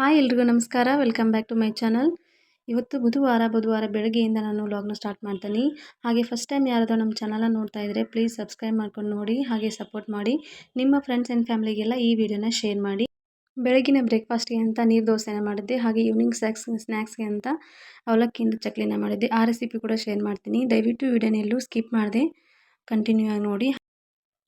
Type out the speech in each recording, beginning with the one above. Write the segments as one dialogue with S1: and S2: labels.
S1: Hi ಎಲ್ರಿಗೂ ನಮಸ್ಕಾರ. Welcome back to my channel ಇವತ್ತು ಬುಧವಾರ ಬುಧವಾರ ಬೆಳಗ್ಗೆಯಿಂದ ನಾನು ವ್ಲಾಗ್ನ ಸ್ಟಾರ್ಟ್ ಮಾಡ್ತೀನಿ. ಹಾಗೆ ಫಸ್ಟ್ ಟೈಮ್ ಯಾರಾದರೂ ನಮ್ಮ ಚಾನಲ್ನ ನೋಡ್ತಾ ಇದ್ದರೆ ಪ್ಲೀಸ್ ಸಬ್ಸ್ಕ್ರೈಬ್ ಮಾಡ್ಕೊಂಡು ನೋಡಿ, ಹಾಗೆ ಸಪೋರ್ಟ್ ಮಾಡಿ. ನಿಮ್ಮ ಫ್ರೆಂಡ್ಸ್ ಆ್ಯಂಡ್ ಫ್ಯಾಮಿಲಿಗೆಲ್ಲ ಈ ವಿಡಿಯೋನ ಶೇರ್ ಮಾಡಿ. ಬೆಳಗಿನ ಬ್ರೇಕ್ಫಾಸ್ಟ್ಗೆ ಅಂತ ನೀರು ದೋಸೆನ ಮಾಡಿದ್ದೆ. ಹಾಗೆ ಈವ್ನಿಂಗ್ ಸ್ನಾಕ್ಸ್ ಸ್ನ್ಯಾಕ್ಸ್ಗೆ ಅಂತ ಅವಲಕ್ಕಿಯಿಂದ ಚಕ್ಲಿನ ಮಾಡಿದ್ದೆ. ಆ ರೆಸಿಪಿ ಕೂಡ ಶೇರ್ ಮಾಡ್ತೀನಿ. ದಯವಿಟ್ಟು ವಿಡಿಯೋನ ಎಲ್ಲೂ ಸ್ಕಿಪ್ ಮಾಡಿದೆ. ಕಂಟಿನ್ಯೂ ಆಗಿ ನೋಡಿ.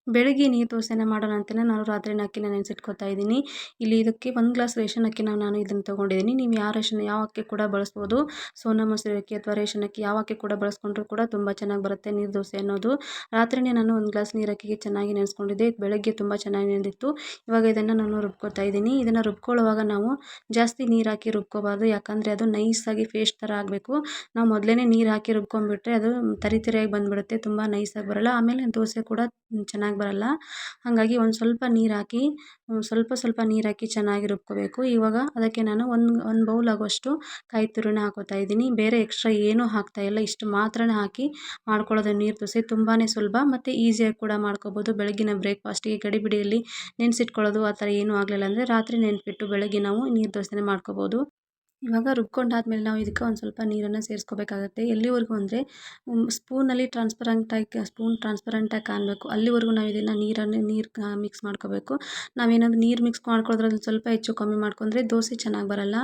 S1: ಬೆಳಗ್ಗೆ ನೀರು ದೋಸೆನ ಮಾಡೋಣ ಅಂತಲೇ ನಾನು ರಾತ್ರಿನ ಅಕ್ಕಿನ ನೆನೆಸಿಟ್ಕೊತಾ ಇದ್ದೀನಿ. ಇಲ್ಲಿ ಇದಕ್ಕೆ ಒಂದು ಗ್ಲಾಸ್ ರೇಷನ್ ಅಕ್ಕಿನ ನಾನು ಇದನ್ನು ತೊಗೊಂಡಿದ್ದೀನಿ. ನೀವು ಯಾವ ರೇಷನ್, ಯಾವ ಅಕ್ಕಿ ಕೂಡ ಬಳಸ್ಬೋದು. ಸೋನಾ ಮೊಸರು ಅಕ್ಕಿ ಅಥವಾ ರೇಷನ್ ಅಕ್ಕಿ ಯಾವ ಅಕ್ಕಿ ಕೂಡ ಬಳಸ್ಕೊಂಡ್ರೂ ಕೂಡ ತುಂಬ ಚೆನ್ನಾಗಿ ಬರುತ್ತೆ ನೀರು ದೋಸೆ ಅನ್ನೋದು. ರಾತ್ರಿನೇ ನಾನು ಒಂದು ಗ್ಲಾಸ್ ನೀರು ಅಕ್ಕಿಗೆ ಚೆನ್ನಾಗಿ ನೆನೆಸ್ಕೊಂಡಿದ್ದೆ. ಬೆಳಗ್ಗೆ ತುಂಬ ಚೆನ್ನಾಗಿ ನೆನೆದಿತ್ತು ಇವಾಗ ಇದನ್ನು ನಾನು ರುಬ್ಕೊತಾ ಇದ್ದೀನಿ. ಇದನ್ನು ರುಬ್ಕೊಳ್ಳುವಾಗ ನಾವು ಜಾಸ್ತಿ ನೀರು ಹಾಕಿ ರುಬ್ಕೋಬಾರ್ದು. ಯಾಕಂದರೆ ಅದು ನೈಸಾಗಿ ಪೇಸ್ಟ್ ಥರ ಆಗಬೇಕು. ನಾವು ಮೊದಲೇ ನೀರು ಹಾಕಿ ರುಬ್ಕೊಂಡ್ಬಿಟ್ರೆ ಅದು ತರಿತರಿಯಾಗಿ ಬಂದುಬಿಡುತ್ತೆ. ತುಂಬ ನೈಸಾಗಿ ಬರೋಲ್ಲ. ಆಮೇಲೆ ದೋಸೆ ಕೂಡ ಚೆನ್ನಾಗಿ ಬರಲ್ಲ. ಹಾಗಾಗಿ ಒಂದು ಸ್ವಲ್ಪ ನೀರು ಹಾಕಿ ಸ್ವಲ್ಪ ಸ್ವಲ್ಪ ನೀರು ಹಾಕಿ ಚೆನ್ನಾಗಿ ರುಬ್ಕೋಬೇಕು. ಇವಾಗ ಅದಕ್ಕೆ ನಾನು ಒಂದು ಒಂದು ಬೌಲ್ ಆಗುವಷ್ಟು ಕಾಯಿ ತುರಿನ ಹಾಕೋತಾ ಇದ್ದೀನಿ. ಬೇರೆ ಎಕ್ಸ್ಟ್ರಾ ಏನೂ ಹಾಕ್ತಾಯಿಲ್ಲ ಇಷ್ಟು ಮಾತ್ರನೇ ಹಾಕಿ ಮಾಡ್ಕೊಳ್ಳೋದು ನೀರು ದೋಸೆ ತುಂಬಾ ಸುಲಭ ಮತ್ತು ಈಸಿಯಾಗಿ ಕೂಡ ಮಾಡ್ಕೋಬೋದು. ಬೆಳಗಿನ ಬ್ರೇಕ್ಫಾಸ್ಟಿಗೆ ಗಡಿಬಿಡಿಯಲ್ಲಿ ನೆನೆಸಿಟ್ಕೊಳ್ಳೋದು ಆ ಥರ ಏನೂ ಆಗಲಿಲ್ಲ ಅಂದರೆ ರಾತ್ರಿ ನೆನ್ಪಿಟ್ಟು ಬೆಳಗ್ಗೆ ನಾವು ನೀರು ದೋಸೆನೇ ಮಾಡ್ಕೋಬೋದು. ಇವಾಗ ರುಬ್ಕೊಂಡಾದ್ಮೇಲೆ ನಾವು ಇದಕ್ಕೆ ಒಂದು ಸ್ವಲ್ಪ ನೀರನ್ನು ಸೇರಿಸ್ಕೋಬೇಕಾಗತ್ತೆ. ಎಲ್ಲಿವರೆಗೂ ಅಂದರೆ ಸ್ಪೂನಲ್ಲಿ ಟ್ರಾನ್ಸ್ಪರೆಂಟಾಗಿ ಸ್ಪೂನ್ ಟ್ರಾನ್ಸ್ಪರೆಂಟಾಗಿ ಕಾಣಬೇಕು. ಅಲ್ಲಿವರೆಗೂ ನಾವು ಇದನ್ನು ನೀರನ್ನು, ನೀರು ಮಿಕ್ಸ್ ಮಾಡ್ಕೋಬೇಕು. ನಾವೇನಾದರೂ ನೀರು ಮಿಕ್ಸ್ ಮಾಡ್ಕೊಳ್ಳೋದ್ರಲ್ಲಿ ಸ್ವಲ್ಪ ಹೆಚ್ಚು ಕಮ್ಮಿ ಮಾಡ್ಕೊಂಡ್ರೆ ದೋಸೆ ಚೆನ್ನಾಗಿ ಬರಲ್ಲ.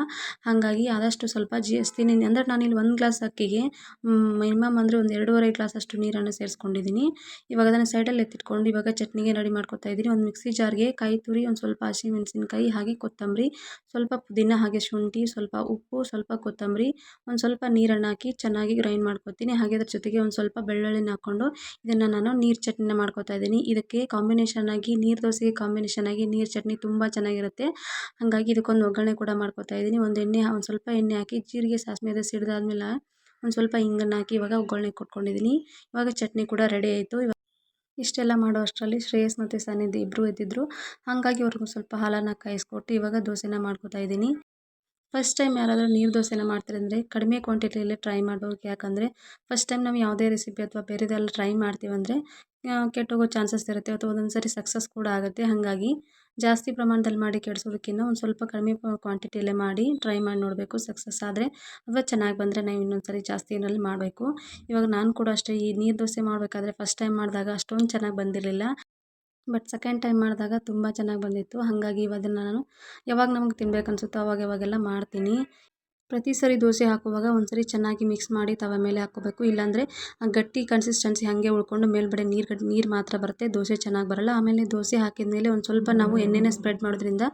S1: ಹಾಗಾಗಿ ಆದಷ್ಟು ಸ್ವಲ್ಪ ಜಾಸ್ತಿನೇ ಅಂದರೆ ನಾನಿಲ್ಲಿ ಒಂದು ಗ್ಲಾಸ್ ಅಕ್ಕಿಗೆ ಮಿನಿಮಮ್ ಅಂದರೆ ಒಂದು ಎರಡೂವರೆ ಗ್ಲಾಸ್ ಅಷ್ಟು ನೀರನ್ನು ಸೇರಿಸ್ಕೊಂಡಿದ್ದೀನಿ ಇವಾಗ ಅದನ್ನು ಸೈಡಲ್ಲಿ ಎತ್ತಿಟ್ಕೊಂಡು ಇವಾಗ ಚಟ್ನಿಗೆ ರೆಡಿ ಮಾಡ್ಕೊತಾ ಇದ್ದೀನಿ ಒಂದು ಮಿಕ್ಸಿ ಜಾರ್ಗೆ ಕಾಯಿ ತುರಿ, ಒಂದು ಸ್ವಲ್ಪ ಹಸಿಮೆಣಸಿನ್ಕಾಯಿ ಹಾಗೆ ಕೊತ್ತಂಬರಿ, ಸ್ವಲ್ಪ ಪುದೀನ ಹಾಗೆ ಶುಂಠಿ, ಸ್ವಲ್ಪ ಉಪ್ಪು, ಸ್ವಲ್ಪ ಕೊತ್ತಂಬರಿ, ಒಂದು ಸ್ವಲ್ಪ ನೀರನ್ನು ಹಾಕಿ ಚೆನ್ನಾಗಿ ಗ್ರೈಂಡ್ ಮಾಡ್ಕೊತೀನಿ. ಹಾಗೆ ಅದ್ರ ಜೊತೆಗೆ ಒಂದು ಸ್ವಲ್ಪ ಬೆಳ್ಳುಳ್ಳಿನ ಹಾಕ್ಕೊಂಡು ಇದನ್ನು ನಾನು ನೀರು ಚಟ್ನಿನ ಮಾಡ್ಕೊತಾ ಇದ್ದೀನಿ. ಇದಕ್ಕೆ ಕಾಂಬಿನೇಷನ್ ಆಗಿ ನೀರು ದೋಸೆಗೆ ಕಾಂಬಿನೇಷನ್ ಆಗಿ ನೀರು ಚಟ್ನಿ ತುಂಬ ಚೆನ್ನಾಗಿರುತ್ತೆ. ಹಾಗಾಗಿ ಇದಕ್ಕೊಂದು ಒಗ್ಗರಣೆ ಕೂಡ ಮಾಡ್ಕೊತಾ ಇದ್ದೀನಿ. ಒಂದು ಎಣ್ಣೆ, ಒಂದು ಸ್ವಲ್ಪ ಎಣ್ಣೆ ಹಾಕಿ ಜೀರಿಗೆ ಸಾಸಿವೆ ಅದು ಸಿಡಿದಾದ್ಮೇಲೆ ಒಂದು ಸ್ವಲ್ಪ ಹಿಂಗನ್ನು ಹಾಕಿ ಇವಾಗ ಒಗ್ಗರಣೆ ಕೊಟ್ಕೊಂಡಿದ್ದೀನಿ. ಇವಾಗ ಚಟ್ನಿ ಕೂಡ ರೆಡಿ ಆಯಿತು. ಇವಾಗ ಇಷ್ಟೆಲ್ಲ ಮಾಡೋ ಅಷ್ಟರಲ್ಲಿ ಶ್ರೇಯಸ್ ಮತ್ತು ಸನ್ನಿಧಿ ಇಬ್ಬರು ಎದ್ದಿದ್ರು. ಹಾಗಾಗಿ ಅವ್ರಿಗೂ ಸ್ವಲ್ಪ ಹಾಲನ್ನು ಕಾಯಿಸ್ಕೊಟ್ಟು ಇವಾಗ ದೋಸೆನ ಮಾಡ್ಕೊತಾ ಇದ್ದೀನಿ. ಫಸ್ಟ್ ಟೈಮ್ ಯಾರಾದರೂ ನೀರು ದೋಸೆನ ಮಾಡ್ತಾರೆ ಕಡಿಮೆ ಕ್ವಾಂಟಿಟಿಯಲ್ಲೇ ಟ್ರೈ ಮಾಡಬೇಕು. ಯಾಕಂದರೆ ಫಸ್ಟ್ ಟೈಮ್ ನಾವು ಯಾವುದೇ ರೆಸಿಪಿ ಅಥವಾ ಬೇರೆದೆಲ್ಲ ಟ್ರೈ ಮಾಡ್ತೀವಂದರೆ ಕೆಟ್ಟೋಗೋ ಚಾನ್ಸಸ್ ಇರುತ್ತೆ ಅಥವಾ ಒಂದೊಂದು ಸರಿ ಸಕ್ಸಸ್ ಕೂಡ ಆಗುತ್ತೆ. ಹಾಗಾಗಿ ಜಾಸ್ತಿ ಪ್ರಮಾಣದಲ್ಲಿ ಮಾಡಿ ಕೆಡಿಸೋದಕ್ಕಿಂತ ಒಂದು ಸ್ವಲ್ಪ ಕಡಿಮೆ ಕ್ವಾಂಟಿಟಿಯಲ್ಲೇ ಮಾಡಿ ಟ್ರೈ ಮಾಡಿ ನೋಡಬೇಕು ಸಕ್ಸಸ್ ಆದರೆ. ಅಥವಾ ಚೆನ್ನಾಗಿ ಬಂದರೆ ನಾವು ಇನ್ನೊಂದು ಸರಿ ಜಾಸ್ತಿ ಏನಲ್ಲಿ ಮಾಡಬೇಕು. ಇವಾಗ ನಾನು ಕೂಡ ಅಷ್ಟೇ ಈ ನೀರು ದೋಸೆ ಮಾಡಬೇಕಾದ್ರೆ ಫಸ್ಟ್ ಟೈಮ್ ಮಾಡಿದಾಗ ಅಷ್ಟೊಂದು ಚೆನ್ನಾಗಿ ಬಂದಿರಲಿಲ್ಲ. ಬಟ್ ಸೆಕೆಂಡ್ ಟೈಮ್ ಮಾಡಿದಾಗ ತುಂಬ ಚೆನ್ನಾಗಿ ಬಂದಿತ್ತು. ಹಾಗಾಗಿ ಇವಾಗನ್ನು ನಾನು ಯಾವಾಗ ನಮಗೆ ತಿನ್ಬೇಕು ಅನಿಸುತ್ತೋ ಅವಾಗ ಯಾವಾಗೆಲ್ಲ ಮಾಡ್ತೀನಿ. ಪ್ರತಿ ಸರಿ ದೋಸೆ ಹಾಕುವಾಗ ಒಂದು ಸರಿ ಚೆನ್ನಾಗಿ ಮಿಕ್ಸ್ ಮಾಡಿ ತವ ಮೇಲೆ ಹಾಕೋಬೇಕು ಇಲ್ಲಾಂದರೆ ಗಟ್ಟಿ ಕನ್ಸಿಸ್ಟೆನ್ಸಿ ಹಾಗೆ ಉಳ್ಕೊಂಡು ಮೇಲ್ಗಡೆ ನೀರು ಗಟ್ಟಿ ನೀರು ಮಾತ್ರ ಬರುತ್ತೆ. ದೋಸೆ ಚೆನ್ನಾಗಿ ಬರಲ್ಲ. ಆಮೇಲೆ ದೋಸೆ ಹಾಕಿದ ಮೇಲೆ ಒಂದು ಸ್ವಲ್ಪ ನಾವು ಎಣ್ಣೆನೇ ಸ್ಪ್ರೆಡ್ ಮಾಡೋದ್ರಿಂದ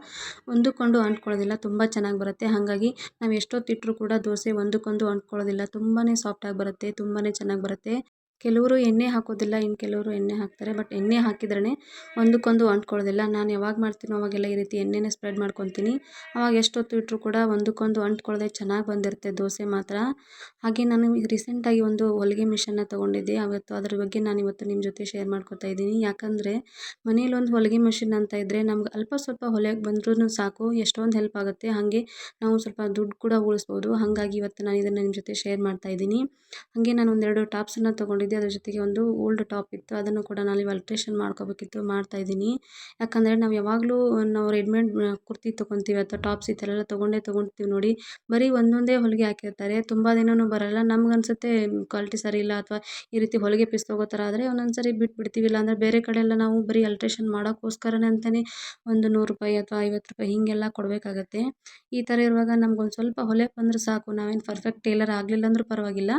S1: ಒಂದಕ್ಕೊಂದು ಅಂಟ್ಕೊಳ್ಳೋದಿಲ್ಲ. ತುಂಬ ಚೆನ್ನಾಗಿ ಬರುತ್ತೆ. ಹಾಗಾಗಿ ನಾವು ಎಷ್ಟೊತ್ತಿಟ್ಟರೂ ಕೂಡ ದೋಸೆ ಒಂದಕ್ಕೊಂದು ಅಂಟ್ಕೊಳ್ಳೋದಿಲ್ಲ. ತುಂಬಾ ಸಾಫ್ಟಾಗಿ ಬರುತ್ತೆ. ತುಂಬಾ ಚೆನ್ನಾಗಿ ಬರುತ್ತೆ. ಕೆಲವರು ಎಣ್ಣೆ ಹಾಕೋದಿಲ್ಲ, ಇನ್ನು ಕೆಲವರು ಎಣ್ಣೆ ಹಾಕ್ತಾರೆ. ಬಟ್ ಎಣ್ಣೆ ಹಾಕಿದ್ರೇ ಒಂದಕ್ಕೊಂದು ಅಂಟ್ಕೊಳ್ಳೋದಿಲ್ಲ. ನಾನು ಯಾವಾಗ ಮಾಡ್ತೀನೋ ಅವಾಗೆಲ್ಲ ಈ ರೀತಿ ಎಣ್ಣೆನೇ ಸ್ಪ್ರೆಡ್ ಮಾಡ್ಕೊತೀನಿ. ಅವಾಗ ಎಷ್ಟೊತ್ತು ಇಟ್ಟರೂ ಕೂಡ ಒಂದಕ್ಕೊಂದು ಅಂಟ್ಕೊಳ್ಳದೆ ಚೆನ್ನಾಗಿ ಬಂದಿರುತ್ತೆ ದೋಸೆ ಮಾತ್ರ. ಹಾಗೆ ನಾನು ಈಗ ರೀಸೆಂಟಾಗಿ ಒಂದು ಹೊಲಿಗೆ ಮಿಷನ್ನ ತೊಗೊಂಡಿದ್ದೆ. ಅವತ್ತು ಅದ್ರ ಬಗ್ಗೆ ನಾನು ಇವತ್ತು ನಿಮ್ಮ ಜೊತೆ ಶೇರ್ ಮಾಡ್ಕೊತಾ ಇದ್ದೀನಿ. ಯಾಕಂದರೆ ಮನೇಲಿ ಒಂದು ಹೊಲಿಗೆ ಮಿಷಿನ್ ಅಂತ ಇದ್ದರೆ ನಮ್ಗೆ ಅಲ್ಪ ಸ್ವಲ್ಪ ಹೊಲಿಯೋಕೆ ಬಂದ್ರೂ ಸಾಕು, ಎಷ್ಟೊಂದು ಹೆಲ್ಪ್ ಆಗುತ್ತೆ. ಹಾಗೆ ನಾವು ಸ್ವಲ್ಪ ದುಡ್ಡು ಕೂಡ ಉಳಿಸ್ಬೋದು. ಹಾಗಾಗಿ ಇವತ್ತು ನಾನು ಇದನ್ನು ನಿಮ್ಮ ಜೊತೆ ಶೇರ್ ಮಾಡ್ತಾ ಇದ್ದೀನಿ. ಹಾಗೆ ನಾನು ಒಂದೆರಡು ಟಾಪ್ಸನ್ನು ತೊಗೊಂಡಿದ್ದೆ. ಅದ್ರ ಜೊತೆಗೆ ಒಂದು ಓಲ್ಡ್ ಟಾಪ್ ಇತ್ತು ಅದನ್ನು ಕೂಡ ನಾನು ಇವಾಗ ಅಲ್ಟ್ರೇಷನ್ ಮಾಡ್ಕೋಬೇಕಿತ್ತು ಮಾಡ್ತಾಯಿದ್ದೀನಿ ಯಾಕಂದರೆ ನಾವು ಯಾವಾಗಲೂ ನಾವು ರೆಡಿಮೇಡ್ ಕುರ್ತಿ ತೊಗೊತೀವಿ ಅಥವಾ ಟಾಪ್ಸ್ ಈ ಥರ ಎಲ್ಲ ತೊಗೊಂಡೇ ತೊಗೊತೀವಿ ನೋಡಿ ಬರೀ ಒಂದೊಂದೇ ಹೊಲಿಗೆ ಹಾಕಿರ್ತಾರೆ ತುಂಬ ದಿನವೂ ಬರೋಲ್ಲ ನಮ್ಗೆ ಅನಿಸುತ್ತೆ ಕ್ವಾಲಿಟಿ ಸರಿ ಇಲ್ಲ ಅಥವಾ ಈ ರೀತಿ ಹೊಲಿಗೆ ಪೀಸ್ ತೊಗೋ ಥರ ಆದರೆ ಒಂದೊಂದು ಸರಿ ಬಿಟ್ಬಿಡ್ತೀವಿ ಇಲ್ಲಾಂದರೆ ಬೇರೆ ಕಡೆ ಎಲ್ಲ ನಾವು ಬರೀ ಅಲ್ಟ್ರೇಷನ್ ಮಾಡೋಕ್ಕೋಸ್ಕರನೇ ಅಂತಲೇ ಒಂದು ನೂರು ರೂಪಾಯಿ ಅಥವಾ ಐವತ್ತು ರೂಪಾಯಿ ಹೀಗೆಲ್ಲ ಕೊಡಬೇಕಾಗತ್ತೆ ಈ ಥರ ಇರುವಾಗ ನಮ್ಗೊಂದು ಸ್ವಲ್ಪ ಹೊಲೆ ಬಂದರೆ ಸಾಕು ನಾವೇನು ಪರ್ಫೆಕ್ಟ್ ಟೇಲರ್ ಆಗಲಿಲ್ಲ ಅಂದರೂ ಪರವಾಗಿಲ್ಲ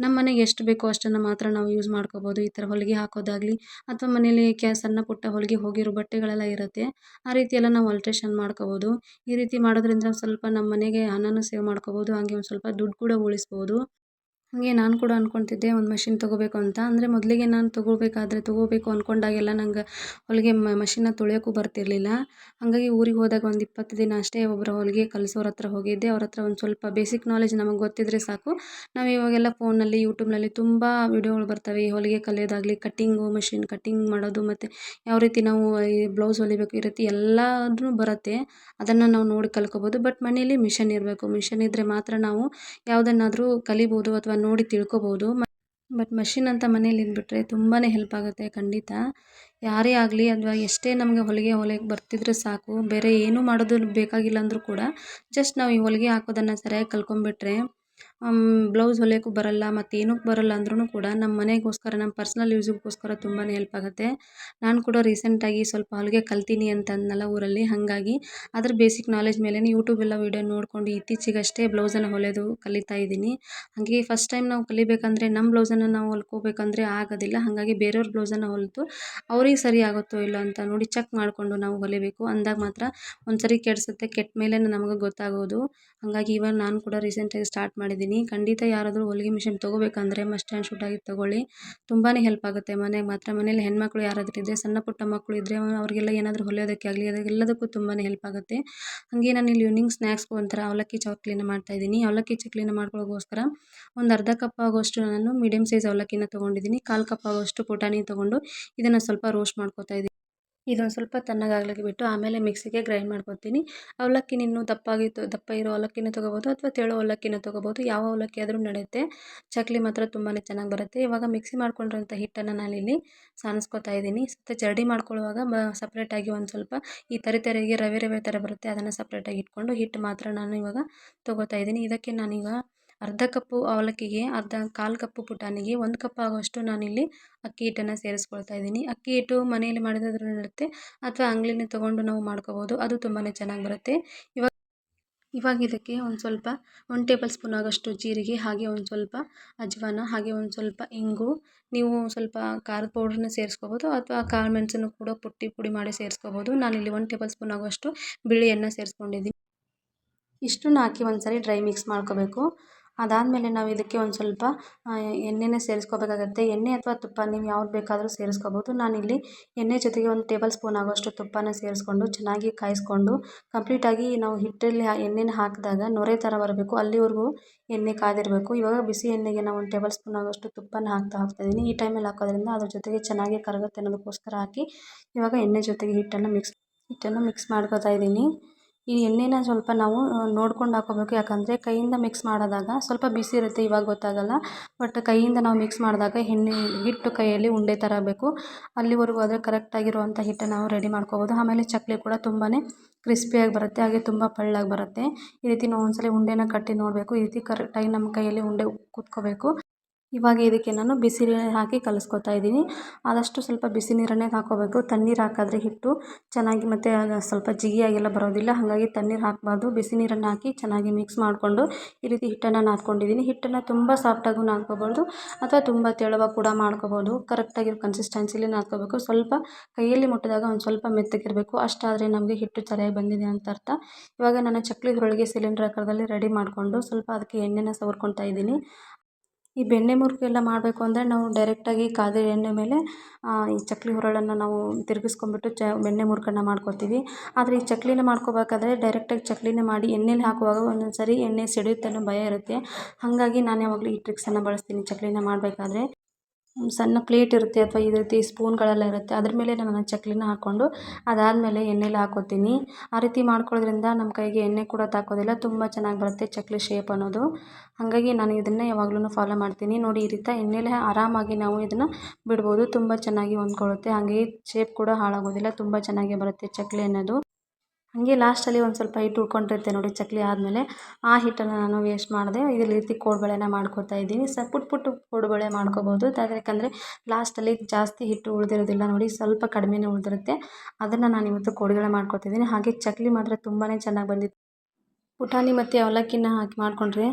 S1: ನಮ್ಮ ಮನೆಗೆ ಎಷ್ಟು ಬೇಕೋ ಅಷ್ಟನ್ನು ಮಾತ್ರ ನಾವು ಯೂಸ್ ಮಾಡ್ಕೋಬೋದು, ಈ ಥರ ಹೊಲಿಗೆ ಹಾಕೋದಾಗಲಿ ಅಥವಾ ಮನೇಲಿ ಕೆ, ಸಣ್ಣ ಪುಟ್ಟ ಹೊಲಿಗೆ ಹೋಗಿರೋ ಬಟ್ಟೆಗಳೆಲ್ಲ ಇರುತ್ತೆ, ಆ ರೀತಿ ಎಲ್ಲ ನಾವು ಅಲ್ಟ್ರೇಷನ್ ಮಾಡ್ಕೋಬೋದು. ಈ ರೀತಿ ಮಾಡೋದ್ರಿಂದ ಸ್ವಲ್ಪ ನಮ್ಮ ಮನೆಗೆ ಹಣನೂ ಸೇವ್ ಮಾಡ್ಕೋಬೋದು, ಹಾಗೆ ಒಂದು ಸ್ವಲ್ಪ ದುಡ್ಡು ಕೂಡ ಉಳಿಸ್ಬೋದು. ಹಾಗೆ ನಾನು ಕೂಡ ಅಂದ್ಕೊಳ್ತಿದ್ದೆ ಒಂದು ಮಷಿನ್ ತೊಗೋಬೇಕು ಅಂತ. ಅಂದರೆ ಮೊದಲಿಗೆ ನಾನು ತೊಗೋಬೇಕಾದ್ರೆ ತೊಗೋಬೇಕು ಅಂದ್ಕೊಂಡಾಗೆಲ್ಲ ನಂಗೆ ಹೊಲಿಗೆ ಮಷಿನ್ನ ತೊಳೆಯೋಕ್ಕೂ ಬರ್ತಿರಲಿಲ್ಲ. ಹಾಗಾಗಿ ಊರಿಗೆ ಹೋದಾಗ ಒಂದು ಇಪ್ಪತ್ತು ದಿನ ಅಷ್ಟೇ ಒಬ್ಬರ ಹೊಲಿಗೆ ಕಲಿಸೋರ ಹತ್ರ ಹೋಗಿದ್ದೆ. ಅವ್ರ ಹತ್ರ ಒಂದು ಸ್ವಲ್ಪ ಬೇಸಿಕ್ ನಾಲೆಜ್ ನಮಗೆ ಗೊತ್ತಿದ್ದರೆ ಸಾಕು. ನಾವು ಇವಾಗೆಲ್ಲ ಫೋನಲ್ಲಿ ಯೂಟ್ಯೂಬ್ನಲ್ಲಿ ತುಂಬ ವೀಡಿಯೋಗಳು ಬರ್ತವೆ. ಈ ಹೊಲಿಗೆ ಕಲಿಯೋದಾಗಲಿ ಕಟ್ಟಿಂಗು ಮಷಿನ್ ಕಟ್ಟಿಂಗ್ ಮಾಡೋದು ಮತ್ತು ಯಾವ ರೀತಿ ನಾವು ಈ ಬ್ಲೌಸ್ ಹೊಲಿಬೇಕು ಈ ರೀತಿ ಎಲ್ಲದೂ ಬರುತ್ತೆ. ಅದನ್ನು ನಾವು ನೋಡಿ ಕಲ್ಕೋಬೋದು. ಬಟ್ ಮನೇಲಿ ಮಿಷನ್ ಇರಬೇಕು. ಮಿಷನ್ ಇದ್ದರೆ ಮಾತ್ರ ನಾವು ಯಾವುದನ್ನಾದರೂ ಕಲಿಬೋದು ಅಥವಾ ನೋಡಿ ತಿಳ್ಕೊಬೋದು. ಬಟ್ ಮಷಿನ್ ಅಂತ ಮನೇಲಿ ಇದ್ಬಿಟ್ರೆ ತುಂಬಾ ಹೆಲ್ಪ್ ಆಗುತ್ತೆ ಖಂಡಿತ. ಯಾರೇ ಆಗಲಿ ಅಥವಾ ಎಷ್ಟೇ ನಮಗೆ ಹೊಲಿಗೆ ಹೊಲಿಗೆ ಬರ್ತಿದ್ರೆ ಸಾಕು. ಬೇರೆ ಏನೂ ಮಾಡೋದು ಬೇಕಾಗಿಲ್ಲ ಅಂದರೂ ಕೂಡ ಜಸ್ಟ್ ನಾವು ಈ ಹೊಲಿಗೆ ಹಾಕೋದನ್ನು ಸರಿಯಾಗಿ ಕಲ್ತ್ಕೊಂಡ್ಬಿಟ್ರೆ ಬ್ಲೌಸ್ ಹೊಲಿಯೋಕ್ಕೂ ಬರಲ್ಲ ಮತ್ತು ಏನಕ್ಕೆ ಬರಲ್ಲ ಅಂದ್ರೂ ಕೂಡ ನಮ್ಮ ಮನೆಗೋಸ್ಕರ ನಮ್ಮ ಪರ್ಸ್ನಲ್ ಯೂಸಿಗೋಸ್ಕರ ತುಂಬಾ ಹೆಲ್ಪ್ ಆಗುತ್ತೆ. ನಾನು ಕೂಡ ರೀಸೆಂಟಾಗಿ ಸ್ವಲ್ಪ ಹೊಲಿಗೆ ಕಲ್ತೀನಿ ಅಂತ ಅಂದ್ನಲ್ಲ ಊರಲ್ಲಿ, ಹಾಗಾಗಿ ಅದ್ರ ಬೇಸಿಕ್ ನಾಲೆಜ್ ಮೇಲೇ ಯೂಟ್ಯೂಬೆಲ್ಲ ವೀಡಿಯೋ ನೋಡ್ಕೊಂಡು ಇತ್ತೀಚೆಗಷ್ಟೇ ಬ್ಲೌಸನ್ನು ಹೊಲಿಯೋದು ಕಲಿತಾ ಇದ್ದೀನಿ. ಹಾಗೆ ಫಸ್ಟ್ ಟೈಮ್ ನಾವು ಕಲಿಬೇಕಂದ್ರೆ ನಮ್ಮ ಬ್ಲೌಸನ್ನು ನಾವು ಹೊಲ್ಕೋಬೇಕಂದ್ರೆ ಆಗೋದಿಲ್ಲ, ಹಾಗಾಗಿ ಬೇರೆಯವ್ರ ಬ್ಲೌಸನ್ನು ಹೊಲಿತು ಅವ್ರಿಗೆ ಸರಿ ಆಗುತ್ತೋ ಇಲ್ಲೋ ಅಂತ ನೋಡಿ ಚೆಕ್ ಮಾಡಿಕೊಂಡು ನಾವು ಹೊಲಿಬೇಕು. ಅಂದಾಗ ಮಾತ್ರ ಒಂದು ಸರಿ ಕೆಡಿಸುತ್ತೆ, ಕೆಟ್ಟ ಮೇಲೆ ನಮಗೆ ಗೊತ್ತಾಗೋದು. ಹಾಗಾಗಿ ಇವಾಗ ನಾನು ಕೂಡ ರೀಸೆಂಟಾಗಿ ಸ್ಟಾರ್ಟ್ ಮಾಡಿದ್ದೀನಿ. ಖಂಡಿತ ಯಾರಾದರೂ ಹೊಲಿಗೆ ಮಿಷಿನ್ ತಗೋಬೇಕಂದ್ರೆ ಮಸ್ಟ್ ಆ್ಯಂಡ್ ಆಗಿ ತೊಗೊಳ್ಳಿ. ತುಂಬಾ ಹೆಲ್ಪ್ ಆಗುತ್ತೆ ಮನೆಗೆ ಮಾತ್ರ ಮನೇಲಿ ಹೆಣ್ಮಕ್ಳು ಯಾರಾದರೂ ಇದ್ದರೆ ಸಣ್ಣ ಪುಟ್ಟ ಮಕ್ಕಳು ಇದ್ದರೆ ಅವ್ರಿಗೆಲ್ಲ ಏನಾದರೂ ಹೊಲಿಯೋದಕ್ಕೆ ಆಗಲಿ ಅದೆಲ್ಲದಕ್ಕೂ ತುಂಬಾ ಹೆಲ್ಪ್ ಆಗುತ್ತೆ. ಹಾಗೆ ನಾನು ಇಲ್ಲಿ ಈವ್ನಿಂಗ್ ಸ್ನ್ಯಾಕ್ಸ್ಗೂ ಒಂಥರ ಅವಲಕ್ಕಿ ಚಕ್ಲಿನ ಮಾಡ್ತಾಯಿದ್ದೀನಿ ಅವಲಕ್ಕಿ ಚಕ್ಲಿನ ಮಾಡ್ಕೊಳ್ಳೋಕ್ಕೋಸ್ಕರ ಒಂದು ಅರ್ಧ ಕಪ್ ಆಗೋಷ್ಟು ನಾನು ಮೀಡಿಯಮ್ ಸೈಜ್ ಅವಲಕ್ಕಿನ ತೊಗೊಂಡಿದ್ದೀನಿ. ಕಾಲು ಕಪ್ ಆಗೋಷ್ಟು ಪುಟಾಣಿ ತೊಗೊಂಡು ಇದನ್ನು ಸ್ವಲ್ಪ ರೋಸ್ಟ್ ಮಾಡ್ಕೊತಾ ಇದ್ದೀನಿ. ಇದೊಂದು ಸ್ವಲ್ಪ ತಣ್ಣಗಾಗ್ಲಿಕ್ಕೆ ಬಿಟ್ಟು ಆಮೇಲೆ ಮಿಕ್ಸಿಗೆ ಗ್ರೈಂಡ್ ಮಾಡ್ಕೊತೀನಿ. ಅವಲಕ್ಕಿ ಇನ್ನೂ ದಪ್ಪಾಗಿ ದಪ್ಪ ಇರೋ ಅವಲಕ್ಕಿನ ತೊಗೋಬೋದು ಅಥವಾ ತೆಳು ಅವಲಕ್ಕಿನ ತೊಗೋಬೋದು. ಯಾವ ಅವಲಕ್ಕಿ ಆದರೂ ನಡೆಯುತ್ತೆ. ಚಕ್ಲಿ ಮಾತ್ರ ತುಂಬಾ ಚೆನ್ನಾಗಿ ಬರುತ್ತೆ. ಇವಾಗ ಮಿಕ್ಸಿ ಮಾಡ್ಕೊಂಡಿರೋಂಥ ಹಿಟ್ಟನ್ನು ನಾನಿಲ್ಲಿ ಸಾಣಿಸ್ಕೊತಾ ಇದ್ದೀನಿ. ಸುತ್ತ ಜರಡಿ ಮಾಡ್ಕೊಳ್ಳುವಾಗ ಮ, ಸಪ್ರೇಟಾಗಿ ಒಂದು ಸ್ವಲ್ಪ ಈ ತರಿ ತರಿಗೆ ರವೆ ರವೆ ಥರ ಬರುತ್ತೆ. ಅದನ್ನು ಸಪ್ರೇಟಾಗಿ ಇಟ್ಕೊಂಡು ಹಿಟ್ಟು ಮಾತ್ರ ನಾನು ಇವಾಗ ತೊಗೋತಾ ಇದ್ದೀನಿ. ಇದಕ್ಕೆ ನಾನೀಗ ಅರ್ಧ ಕಪ್ಪು ಅವಲಕ್ಕಿಗೆ, ಅರ್ಧ ಕಾಲು ಕಪ್ಪು ಪುಟಾಣಿಗೆ, ಒಂದು ಕಪ್ ಆಗುವಷ್ಟು ನಾನಿಲ್ಲಿ ಅಕ್ಕಿ ಹಿಟ್ಟನ್ನು ಸೇರಿಸ್ಕೊಳ್ತಾ ಇದ್ದೀನಿ. ಅಕ್ಕಿ ಹಿಟ್ಟು ಮನೆಯಲ್ಲಿ ಮಾಡಿದ್ರೆ ಅಥವಾ ಅಂಗಡಿನೇ ತೊಗೊಂಡು ನಾವು ಮಾಡ್ಕೋಬೋದು. ಅದು ತುಂಬಾ ಚೆನ್ನಾಗಿ ಬರುತ್ತೆ. ಇವಾಗ ಇವಾಗ ಇದಕ್ಕೆ ಒಂದು ಸ್ವಲ್ಪ, ಒಂದು ಟೇಬಲ್ ಸ್ಪೂನ್ ಆಗೋಷ್ಟು ಜೀರಿಗೆ, ಹಾಗೆ ಒಂದು ಸ್ವಲ್ಪ ಅಜ್ವಾನ, ಹಾಗೆ ಒಂದು ಸ್ವಲ್ಪ ಇಂಗು. ನೀವು ಸ್ವಲ್ಪ ಖಾರದ ಪೌಡ್ರನ್ನ ಸೇರಿಸ್ಕೋಬೋದು ಅಥವಾ ಕಾಳು ಮೆಣಸನ್ನು ಕೂಡ ಪುಟ್ಟಿ ಪುಡಿ ಮಾಡಿ ಸೇರಿಸ್ಕೋಬೋದು. ನಾನಿಲ್ಲಿ ಒಂದು ಟೇಬಲ್ ಸ್ಪೂನ್ ಆಗೋಷ್ಟು ಬಿಳಿಯನ್ನು ಸೇರಿಸ್ಕೊಂಡಿದ್ದೀನಿ. ಇಷ್ಟನ್ನು ಹಾಕಿ ಒಂದು ಸರಿ ಡ್ರೈ ಮಿಕ್ಸ್ ಮಾಡ್ಕೋಬೇಕು. ಅದಾದಮೇಲೆ ನಾವು ಇದಕ್ಕೆ ಒಂದು ಸ್ವಲ್ಪ ಎಣ್ಣೆನ ಸೇರಿಸ್ಕೋಬೇಕಾಗತ್ತೆ. ಎಣ್ಣೆ ಅಥವಾ ತುಪ್ಪ ನೀವು ಯಾವ್ದು ಬೇಕಾದರೂ ಸೇರಿಸ್ಕೋಬೋದು. ನಾನಿಲ್ಲಿ ಎಣ್ಣೆ ಜೊತೆಗೆ ಒಂದು ಟೇಬಲ್ ಸ್ಪೂನ್ ಆಗೋಷ್ಟು ತುಪ್ಪನ ಸೇರಿಸ್ಕೊಂಡು ಚೆನ್ನಾಗಿ ಕಾಯಿಸ್ಕೊಂಡು ಕಂಪ್ಲೀಟಾಗಿ ನಾವು ಹಿಟ್ಟಲ್ಲಿ ಎಣ್ಣೆನ ಹಾಕಿದಾಗ ನೊರೆ ಥರ ಬರಬೇಕು. ಅಲ್ಲಿವರೆಗೂ ಎಣ್ಣೆ ಕಾದಿರಬೇಕು. ಇವಾಗ ಬಿಸಿ ಎಣ್ಣೆಗೆ ನಾವು ಒಂದು ಟೇಬಲ್ ಸ್ಪೂನ್ ಆಗೋಷ್ಟು ತುಪ್ಪನ ಹಾಕ್ತಾ ಹಾಕ್ತಾಯಿದ್ದೀನಿ ಈ ಟೈಮಲ್ಲಿ ಹಾಕೋದ್ರಿಂದ ಅದ್ರ ಜೊತೆಗೆ ಚೆನ್ನಾಗಿ ಕರಗುತ್ತೆ ಅನ್ನೋದಕ್ಕೋಸ್ಕರ ಹಾಕಿ ಇವಾಗ ಎಣ್ಣೆ ಜೊತೆಗೆ ಹಿಟ್ಟನ್ನು ಮಿಕ್ಸ್ ಹಿಟ್ಟನ್ನು ಮಿಕ್ಸ್ ಮಾಡ್ಕೋತಾ ಇದ್ದೀನಿ ಈ ಎಣ್ಣೆನ ಸ್ವಲ್ಪ ನಾವು ನೋಡ್ಕೊಂಡು ಹಾಕ್ಕೋಬೇಕು ಯಾಕಂದರೆ ಕೈಯಿಂದ ಮಿಕ್ಸ್ ಮಾಡಿದಾಗ ಸ್ವಲ್ಪ ಬಿಸಿ ಇರುತ್ತೆ, ಇವಾಗ ಗೊತ್ತಾಗಲ್ಲ. ಬಟ್ ಕೈಯಿಂದ ನಾವು ಮಿಕ್ಸ್ ಮಾಡಿದಾಗ ಎಣ್ಣೆ ಹಿಟ್ಟು ಕೈಯಲ್ಲಿ ಉಂಡೆ ಥರ ಬೇಕು. ಅಲ್ಲಿವರೆಗೂ ಆದರೆ ಕರೆಕ್ಟಾಗಿರುವಂಥ ಹಿಟ್ಟನ್ನು ನಾವು ರೆಡಿ ಮಾಡ್ಕೋಬೋದು. ಆಮೇಲೆ ಚಕ್ಲಿ ಕೂಡ ತುಂಬಾ ಕ್ರಿಸ್ಪಿಯಾಗಿ ಬರುತ್ತೆ, ಹಾಗೆ ತುಂಬ ಪಳ್ಳಾಗಿ ಬರುತ್ತೆ. ಈ ರೀತಿ ನಾವು ಒಂದ್ಸಲ ಉಂಡೆನ ಕಟ್ಟಿ ನೋಡಬೇಕು. ಈ ರೀತಿ ಕರೆಕ್ಟಾಗಿ ನಮ್ಮ ಕೈಯಲ್ಲಿ ಉಂಡೆ ಕೂತ್ಕೋಬೇಕು. ಇವಾಗ ಇದಕ್ಕೆ ನಾನು ಬಿಸಿ ನೀರು ಹಾಕಿ ಕಲಸ್ಕೊತಾ ಇದ್ದೀನಿ. ಆದಷ್ಟು ಸ್ವಲ್ಪ ಬಿಸಿ ನೀರನ್ನೇ ಹಾಕ್ಕೋಬೇಕು. ತಣ್ಣೀರು ಹಾಕಿದ್ರೆ ಹಿಟ್ಟು ಚೆನ್ನಾಗಿ ಮತ್ತು ಸ್ವಲ್ಪ ಜಿಗಿಯಾಗೆಲ್ಲ ಬರೋದಿಲ್ಲ. ಹಾಗಾಗಿ ತಣ್ಣೀರು ಹಾಕಬಾರ್ದು. ಬಿಸಿ ನೀರನ್ನು ಹಾಕಿ ಚೆನ್ನಾಗಿ ಮಿಕ್ಸ್ ಮಾಡಿಕೊಂಡು ಈ ರೀತಿ ಹಿಟ್ಟನ್ನು ನಾದ್ಕೊಂಡಿದ್ದೀನಿ. ಹಿಟ್ಟನ್ನು ತುಂಬ ಸಾಫ್ಟಾಗೂ ನಾದ್ಕೋಬಾರ್ದು ಅಥವಾ ತುಂಬ ತೆಳುವಾಗಿ ಕೂಡ ಮಾಡ್ಕೋಬೋದು. ಕರೆಕ್ಟಾಗಿರೋ ಕನ್ಸಿಸ್ಟೆನ್ಸಿಲಿ ನಾದ್ಕೋಬೇಕು. ಸ್ವಲ್ಪ ಕೈಯಲ್ಲಿ ಮುಟ್ಟಿದಾಗ ಒಂದು ಸ್ವಲ್ಪ ಮೆತ್ತಗಿರಬೇಕು. ಅಷ್ಟಾದರೆ ನಮಗೆ ಹಿಟ್ಟು ಸರಿಯಾಗಿ ಬಂದಿದೆ ಅಂತ ಅರ್ಥ. ಇವಾಗ ನಾನು ಚಕ್ಲಿ ಹೊರಳಿಗೆ ಸಿಲಿಂಡ್ರ್ ಆಕಾರದಲ್ಲಿ ರೆಡಿ ಮಾಡಿಕೊಂಡು ಸ್ವಲ್ಪ ಅದಕ್ಕೆ ಎಣ್ಣೆನ ಸವರ್ಕೊತಾ ಇದ್ದೀನಿ. ಈ ಬೆಣ್ಣೆ ಮುರ್ಕಿ ಎಲ್ಲ ಮಾಡಬೇಕು ಅಂದರೆ ನಾವು ಡೈರೆಕ್ಟಾಗಿ ಕಾದ ಎಣ್ಣೆ ಮೇಲೆ ಈ ಚಕ್ಕುಲಿ ಹುರಳನ್ನು ನಾವು ತಿರುಗಿಸ್ಕೊಂಬಿಟ್ಟು ಚ, ಬೆಣ್ಣೆ ಮುರ್ಕನ್ನು ಮಾಡ್ಕೊತೀವಿ ಆದರೆ ಈ ಚಕ್ಕುಲಿನ ಮಾಡ್ಕೋಬೇಕಾದ್ರೆ ಡೈರೆಕ್ಟಾಗಿ ಚಕ್ಕುಲಿನ ಮಾಡಿ ಎಣ್ಣೆಲಿ ಹಾಕುವಾಗ ಒಂದೊಂದು ಸರಿ ಎಣ್ಣೆ ಸಿಡಿಯುತ್ತೆ ಅನ್ನೋ ಭಯ ಇರುತ್ತೆ. ಹಾಗಾಗಿ ನಾನು ಯಾವಾಗಲೂ ಈ ಟ್ರಿಕ್ಸನ್ನು ಬಳಸ್ತೀನಿ ಚಕ್ಕುಲಿನ ಮಾಡಬೇಕಾದ್ರೆ. ಸಣ್ಣ ಪ್ಲೇಟ್ ಇರುತ್ತೆ ಅಥವಾ ಈ ರೀತಿ ಸ್ಪೂನ್ಗಳೆಲ್ಲ ಇರುತ್ತೆ. ಅದ್ರ ಮೇಲೆ ನಾನು ಚಕ್ಲಿನ ಹಾಕ್ಕೊಂಡು ಅದಾದಮೇಲೆ ಎಣ್ಣೆಲಿ ಹಾಕೋತೀನಿ. ಆ ರೀತಿ ಮಾಡ್ಕೊಳ್ಳೋದ್ರಿಂದ ನಮ್ಮ ಕೈಗೆ ಎಣ್ಣೆ ಕೂಡ ತಾಕೋದಿಲ್ಲ. ತುಂಬ ಚೆನ್ನಾಗಿ ಬರುತ್ತೆ ಚಕ್ಲಿ ಶೇಪ್ ಅನ್ನೋದು. ಹಾಗಾಗಿ ನಾನು ಇದನ್ನು ಯಾವಾಗ್ಲೂ ಫಾಲೋ ಮಾಡ್ತೀನಿ. ನೋಡಿ ಈ ರೀತಿ ಎಣ್ಣೆಲೇ ಆರಾಮಾಗಿ ನಾವು ಇದನ್ನು ಬಿಡ್ಬೋದು. ತುಂಬ ಚೆನ್ನಾಗಿ ಹೊಂದ್ಕೊಳ್ಳುತ್ತೆ. ಹಾಗೆ ಶೇಪ್ ಕೂಡ ಹಾಳಾಗೋದಿಲ್ಲ. ತುಂಬ ಚೆನ್ನಾಗಿ ಬರುತ್ತೆ ಚಕ್ಲಿ ಅನ್ನೋದು. ಹಾಗೆ ಲಾಸ್ಟಲ್ಲಿ ಒಂದು ಸ್ವಲ್ಪ ಹಿಟ್ಟು ಉಳ್ಕೊಂಡಿರುತ್ತೆ ನೋಡಿ ಚಕ್ಕುಲಿ ಆದಮೇಲೆ. ಆ ಹಿಟ್ಟನ್ನು ನಾನು ವೇಸ್ಟ್ ಮಾಡದೆ. ಇದೇ ರೀತಿ ಕೋಡುಬಳೆನ ಮಾಡ್ಕೊತಾ ಇದ್ದೀನಿ. ಸ ಪುಟ್ಟ ಪುಟ್ಟ ಕೋಡುಬಳೆ ಮಾಡ್ಕೋಬೋದು. ಯಾಕಂದರೆ ಲಾಸ್ಟಲ್ಲಿ ಜಾಸ್ತಿ ಹಿಟ್ಟು ಉಳಿದಿರೋದಿಲ್ಲ ನೋಡಿ, ಸ್ವಲ್ಪ ಕಡಿಮೆನೇ ಉಳಿದಿರುತ್ತೆ. ಅದನ್ನು ನಾನು ಇವತ್ತು ಕೋಡುಬಳೆ ಮಾಡ್ಕೊತಿದ್ದೀನಿ. ಹಾಗೆ ಚಕ್ಕುಲಿ ಮಾತ್ರ ತುಂಬಾ ಚೆನ್ನಾಗಿ ಬಂದಿತ್ತು ಪುಟಾಣಿ ಮತ್ತು ಅವಲಕ್ಕಿನ ಹಾಕಿ ಮಾಡಿಕೊಂಡ್ರೆ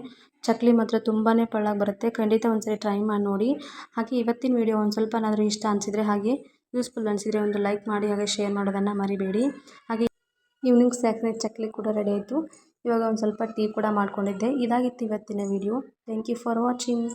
S1: ಚಕ್ಕಲಿ ಮಾತ್ರ ತುಂಬಾ ಪಳ್ಳಾಗಿ ಬರುತ್ತೆ. ಖಂಡಿತ ಒಂದ್ಸರಿ ಟ್ರೈ ಮಾಡಿ ನೋಡಿ. ಹಾಗೆ ಇವತ್ತಿನ ವೀಡಿಯೋ ಒಂದು ಸ್ವಲ್ಪನಾದರೂ ಇಷ್ಟ ಅನಿಸಿದರೆ ಹಾಗೆ ಯೂಸ್ಫುಲ್ ಅನಿಸಿದರೆ ಒಂದು ಲೈಕ್ ಮಾಡಿ ಹಾಗೆ ಶೇರ್ ಮಾಡೋದನ್ನು ಮರಿಬೇಡಿ. ಹಾಗೆ ಈವ್ನಿಂಗ್ ಸ್ನ್ಯಾಕ್ಸ್ನ ಚಕ್ಲಿ ಕೂಡ ರೆಡಿ ಆಯಿತು. ಇವಾಗ ಒಂದು ಸ್ವಲ್ಪ ಟೀ ಕೂಡ ಮಾಡ್ಕೊಂಡಿದ್ದೆ. ಇದಾಗಿತ್ತು ಇವತ್ತಿನ video thank you for watching